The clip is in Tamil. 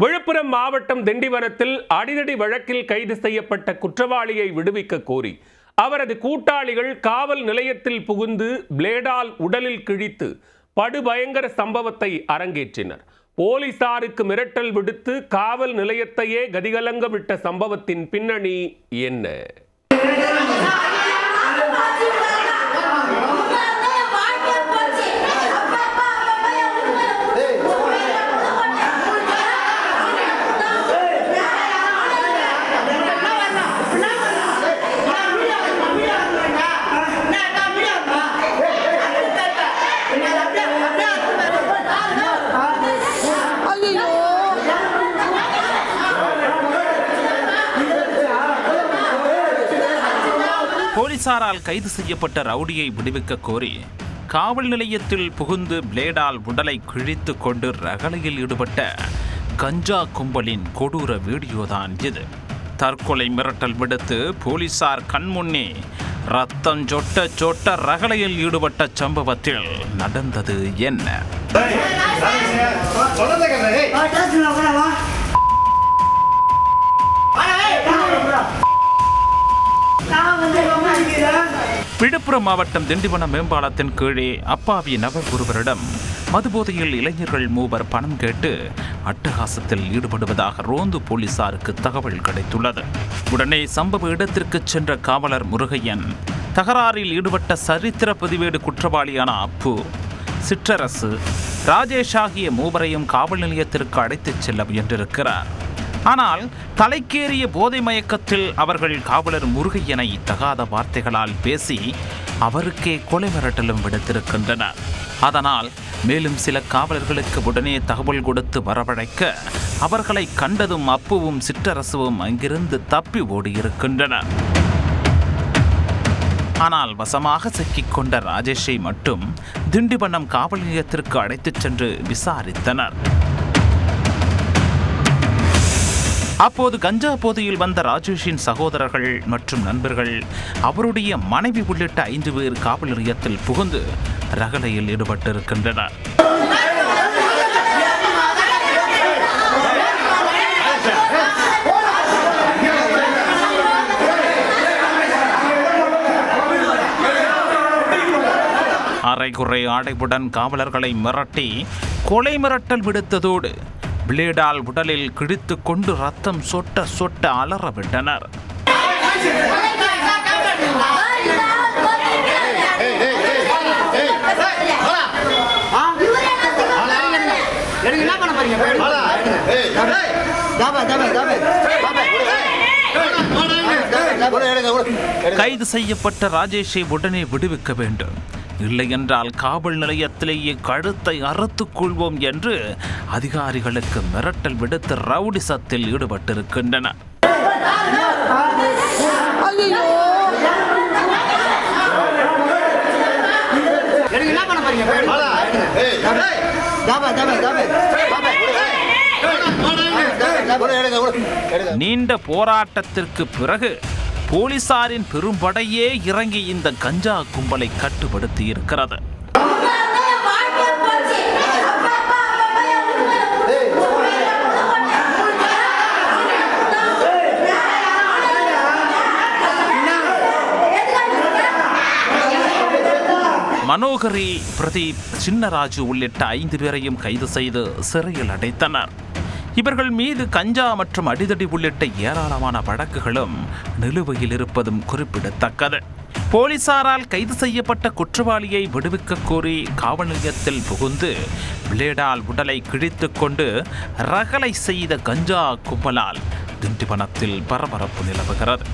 விழுப்புரம் மாவட்டம் திண்டிவனத்தில் அடிதடி வழக்கில் கைது செய்யப்பட்ட குற்றவாளியை விடுவிக்க கோரி அவரது கூட்டாளிகள் காவல் நிலையத்தில் புகுந்து பிளேடால் உடலில் கிழித்து படுபயங்கர சம்பவத்தை அரங்கேற்றினர். போலீசாருக்கு மிரட்டல் விடுத்து காவல் நிலையத்தையே கதிகலங்க விட்ட சம்பவத்தின் பின்னணி என்ன? போலீசாரால் கைது செய்யப்பட்ட ரவுடியை விடுவிக்க கோரி காவல் நிலையத்தில் புகுந்து பிளேடால் உடலை கிழித்து கொண்டு ரகளையில் ஈடுபட்ட கஞ்சா கும்பலின் கொடூர வீடியோதான் இது தற்கொலை மிரட்டல் விடுத்து போலீசார் கண்முன்னே ரத்தம் சொட்ட சொட்ட ரகளையில் ஈடுபட்ட சம்பவத்தில் நடந்தது என்ன விழுப்புரம் மாவட்டம் திண்டிவனம் மேம்பாலத்தின் கீழே அப்பாவி நபர் ஒருவரிடம் மதுபோதையில் இளைஞர்கள் மூவர் பணம் கேட்டு அட்டகாசத்தில் ஈடுபடுவதாக ரோந்து போலீசாருக்கு தகவல் கிடைத்துள்ளது. உடனே சம்பவ இடத்திற்கு சென்ற காவலர் முருகையன் தகராறில் ஈடுபட்ட சரித்திர பதிவேடு குற்றவாளியான அப்பு சிற்றரசு ராஜேஷ் ஆகிய மூவரையும் காவல் நிலையத்திற்கு அழைத்துச் செல்ல முயன்றிருக்கிறார். ஆனால் தலைக்கேறிய போதை மயக்கத்தில் அவர்கள் காவலர் முருகையனை தகாத வார்த்தைகளால் பேசி அவருக்கே கொலை மிரட்டலும் விடுத்திருக்கின்றனர். அதனால் மேலும் சில காவலர்களுக்கு உடனே தகவல் கொடுத்து வரவழைக்க அவர்களை கண்டதும் அப்புவும் சிற்றரசுவும் அங்கிருந்து தப்பி ஓடியிருக்கின்றனர். ஆனால் வசமாக சிக்கிக்கொண்ட ராஜேஷை மட்டும் திண்டிவனம் காவல் நிலையத்திற்கு அழைத்துச் சென்று விசாரித்தனர். அப்போது கஞ்சா போதையில் வந்த ராஜேஷின் சகோதரர்கள் மற்றும் நண்பர்கள் அவருடைய மனைவி உள்ளிட்ட ஐந்து பேர் காவல் நிலையத்தில் புகுந்து ரகளையில் ஈடுபட்டிருக்கின்றனர். அரைகுறை ஆடைவுடன் காவலர்களை மிரட்டி கொலை மிரட்டல் விடுத்ததோடு பிளேடால் உடலில் கிழித்து கொண்டு ரத்தம் சொட்ட சொட்ட அலற விட்டனர் கைது செய்யப்பட்ட ராஜேஷை உடனே விடுவிக்க வேண்டும் இல்லையென்றால் காவல் நிலையத்திலேயே கழுத்தை அறுத்துக் கொள்வோம் என்று அதிகாரிகளுக்கு மிரட்டல் விடுத்து ரவுடிசத்தில் ஈடுபட்டிருக்கின்றனர் தாபா நீண்ட போராட்டத்திற்கு பிறகு போலீசாரின் பெரும்படையே இறங்கி இந்த கஞ்சா கும்பலை கட்டுப்படுத்தி இருக்கிறது மனோகரி பிரதீப் சின்னராஜு உள்ளிட்ட ஐந்து பேரையும் கைது செய்து சிறையில் அடைத்தனர். இவர்கள் மீது கஞ்சா மற்றும் அடிதடி உள்ளிட்ட ஏராளமான வழக்குகளும் நிலுவையில் இருப்பதும் குறிப்பிடத்தக்கது. போலீசாரால் கைது செய்யப்பட்ட குற்றவாளியை விடுவிக்க கோரி காவல் நிலையத்தில் புகுந்து பிளேடால் உடலை கிழித்து கொண்டு ரகலை செய்த கஞ்சா கும்பலால் திண்டிவனத்தில் பரபரப்பு நிலவுகிறது.